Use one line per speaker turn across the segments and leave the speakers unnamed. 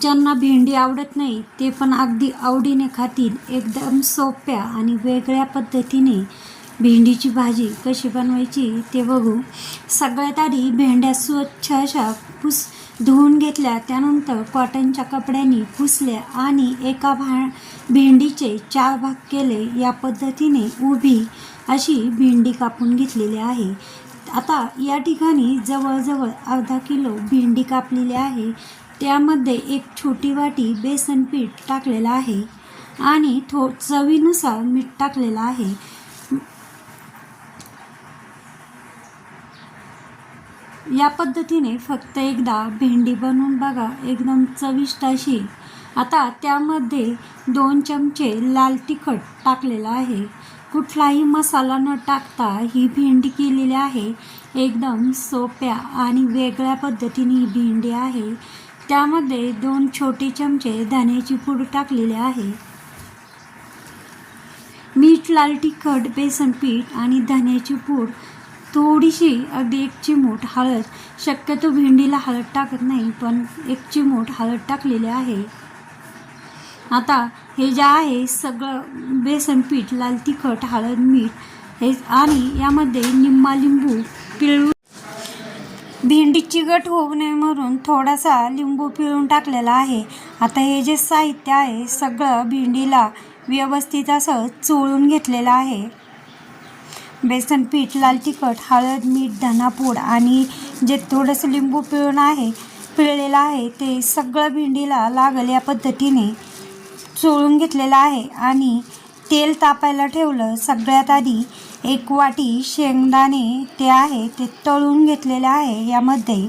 ज्यांना भेंडी आवडत नाही ते पण अगदी आवडीने खातील. एकदम सोप्या आणि वेगळ्या पद्धतीने भेंडीची भाजी कशी बनवायची ते बघू. सगळ्यात आधी भेंड्या स्वच्छ अशा पुस धुवून घेतल्या. त्यानंतर कॉटनच्या कपड्यांनी पुसल्या आणि एका भा भेंडीचे चार भाग केले. या पद्धतीने उभी अशी भेंडी कापून घेतलेली आहे. आता या ठिकाणी जवळजवळ अर्धा किलो भेंडी कापलेली आहे. त्यामध्ये एक छोटी वाटी बेसन पीठ टाकलेलं आहे आणि थो चवीनुसार मीठ टाकलेलं आहे. या पद्धतीने फक्त एकदा भेंडी बनवून बघा एकदम चविष्ट अशी. आता त्यामध्ये दोन चमचे लाल तिखट टाकलेलं आहे. कुठलाही मसाला न टाकता ही भेंडी केलेली आहे. एकदम सोप्या आणि वेगळ्या पद्धतीने ही भेंडी आहे. त्यामध्ये दोन छोटे चमचे धान्याची पूड टाकलेले आहे. मीठ लाल तिखट बेसन पीठ आणि धान्याची पूड. थोडीशी अगदी एक चिमूट हळद. शक्यतो भेंडीला हळद टाकत नाही पण एक चिमूट हळद टाकलेले आहे. आता हे जे आहे सगळं बेसन पीठ लाल तिखट हळद मीठ हे आणि यामध्ये निम्मा लिंबू पिळून भेंडी चिकट होऊ नये म्हणून थोडासा लिंबू पिळून टाकलेला आहे. आता हे जे साहित्य आहे सगळं भेंडीला व्यवस्थित असं चोळून घेतलेलं आहे. बेसन पीठ लाल तिखट हळद मीठ धनापूड आणि जे थोडंसं लिंबू पिळून आहे पिळलेलं आहे ते सगळं भेंडीला लागल या पद्धतीने चोळून घेतलेलं आहे. आणि तेल तापायला ठेवलं सगळ्यात आधी एक वाटी शेंगदाणे ते आहे ते तळून घेतलेले आहे यामध्ये.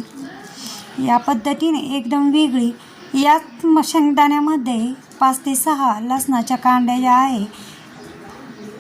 या पद्धतीने एकदम वेगळी. या म- शेंगदाण्यामध्ये पाच ते सहा लसणाच्या कांड्या ज्या आहे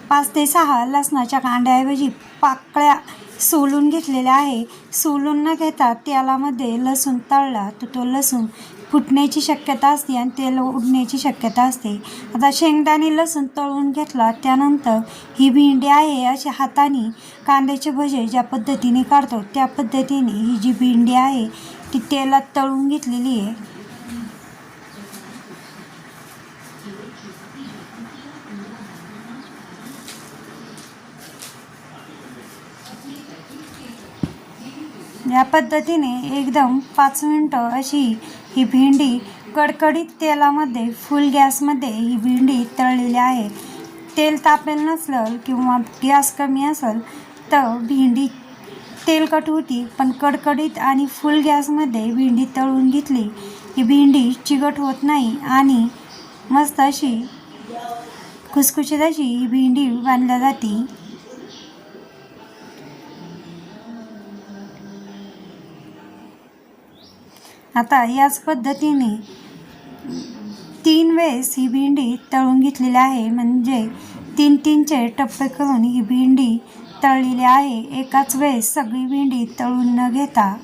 पाच ते सहा लसणाच्या कांड्याऐवजी पाकळ्या सोलून घेतलेल्या आहे. सोलून न घेता तेलामध्ये लसूण तळला तर तो लसूण फुटण्याची शक्यता असते आणि तेल उडण्याची शक्यता असते. आता शेंगदाणे लसूण तळून घेतला त्यानंतर ही भेंडी आहे अशा हाताने कांद्याचे भजे ज्या पद्धतीने काढतो त्या पद्धतीने ही जी भेंडी आहे ती तेलात तळून घेतलेली आहे. या पद्धतीने एकदम पाच मिनटं अशी ही भेंडी कडकडीत तेलामध्ये फुल गॅसमध्ये ही भेंडी तळलेली आहे. तेल तापेल नसलं किंवा गॅस कमी असेल तर भेंडी तेलकट होती पण कडकडीत आणि फुल गॅसमध्ये भेंडी तळून घेतली. ही भेंडी चिकट होत नाही आणि मस्त अशी खुसखुशीत अशी ही भेंडी बांधल्या जाते. आता याच पद्धतीने तीन वेळेस ही भेंडी तळून घेतलेली आहे. म्हणजे तीन तीनचे टप्पे करून ही भेंडी तळलेली आहे. एकाच वेळेस सगळी भेंडी तळून न घेता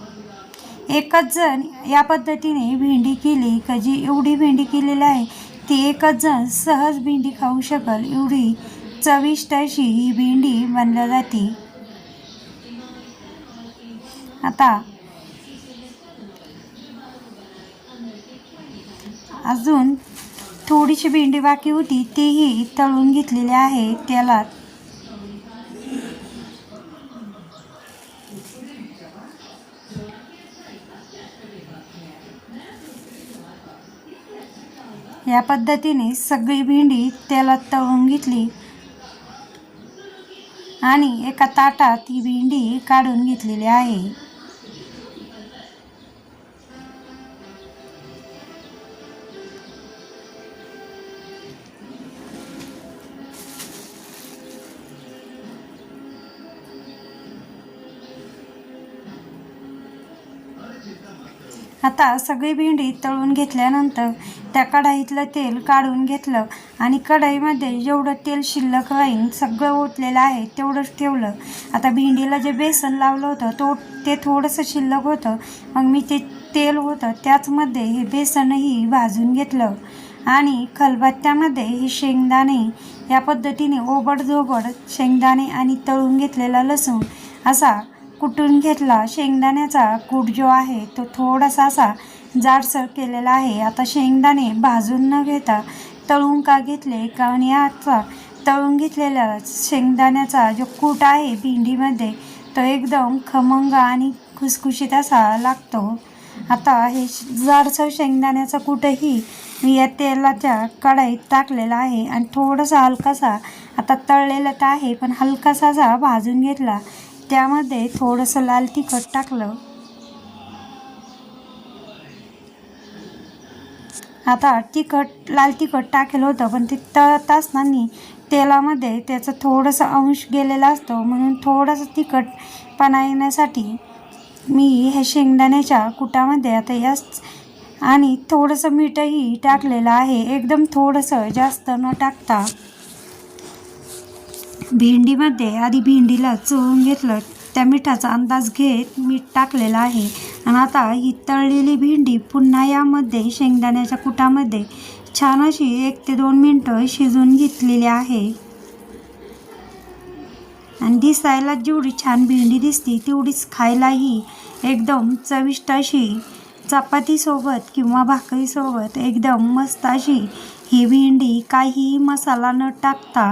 एकच जण या पद्धतीने भेंडी केली. का जी एवढी भेंडी केलेली आहे ती एकच जण सहज भेंडी खाऊ शकल. एवढी चविष्ट अशी ही भेंडी बनल्या जाते. आता अजून थोडीशी भेंडी बाकी होती तीही तळून घेतलेली आहे तेलात या पद्धतीने सगळी भेंडी तेलात तळून घेतली आणि एका ताटात ही भेंडी काढून घेतलेली आहे. आता सगळी भेंडी तळून घेतल्यानंतर त्या कढाईतलं तेल काढून घेतलं आणि कढईमध्ये जेवढं तेल शिल्लक राहील सगळं ओतलेलं आहे तेवढंच ठेवलं. आता भेंडीला जे बेसन लावलं होतं तो ते थोडंसं शिल्लक होतं. मग मी ते तेल होतं त्याचमध्ये हे बेसनही भाजून घेतलं. आणि खलबत्त्यामध्ये हे शेंगदाणे या पद्धतीने ओबडधोबड शेंगदाणे आणि तळून घेतलेला लसूण असा कुटून घेतला. शेंगदाण्याचा कूट जो आहे तो थोडासा असा जाडसर केलेला आहे. आता शेंगदाणे भाजून न घेता तळून का घेतले? कारण याचा तळून घेतलेला शेंगदाण्याचा जो कूट आहे भेंडीमध्ये तो एकदम खमंग आणि खुसखुशीत असा लागतो. आता हे जाडसर शेंगदाण्याचा कूटही मी या तेलाच्या कढईत टाकलेला आहे आणि थोडासा हलकासा आता तळलेला तर आहे पण हलकासा असा भाजून घेतला. त्यामध्ये थोडंसं लाल तिखट टाकलं. आता तिखट लाल तिखट टाकेलं होतं पण ते तळत असताना तेलामध्ये त्याचं थोडंसं अंश गेलेला असतो. म्हणून थोडंसं तिखटपणा येण्यासाठी मी ह्या शेंगदाण्याच्या कुटामध्ये आता याच आणि थोडंसं मीठही टाकलेलं आहे. एकदम थोडंसं जास्त न टाकता. भेंडीमध्ये आधी भेंडीला चोळून घेतलं. त्या मिठाचा अंदाज घेत मीठ टाकलेलं आहे. आणि आता ही तळलेली भेंडी पुन्हा यामध्ये शेंगदाण्याच्या कुटामध्ये छान अशी एक ते दोन मिनटं शिजून घेतलेली आहे. आणि दिसायला जेवढी छान भेंडी दिसते तेवढीच खायलाही एकदम चविष्ट अशी चपातीसोबत किंवा भाकरीसोबत एकदम मस्त अशी ही भेंडी काहीही मसाला न टाकता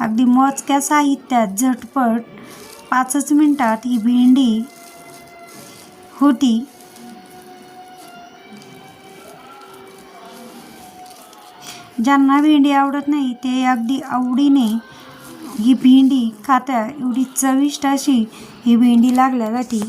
अगदी मोजक्या साहित्यात झटपट पाचच मिनटात ही भेंडी होती. ज्यांना भेंडी आवडत नाही ते अगदी आवडीने ही भेंडी खात्या. एवढी चविष्ट अशी ही भेंडी लागल्या जाते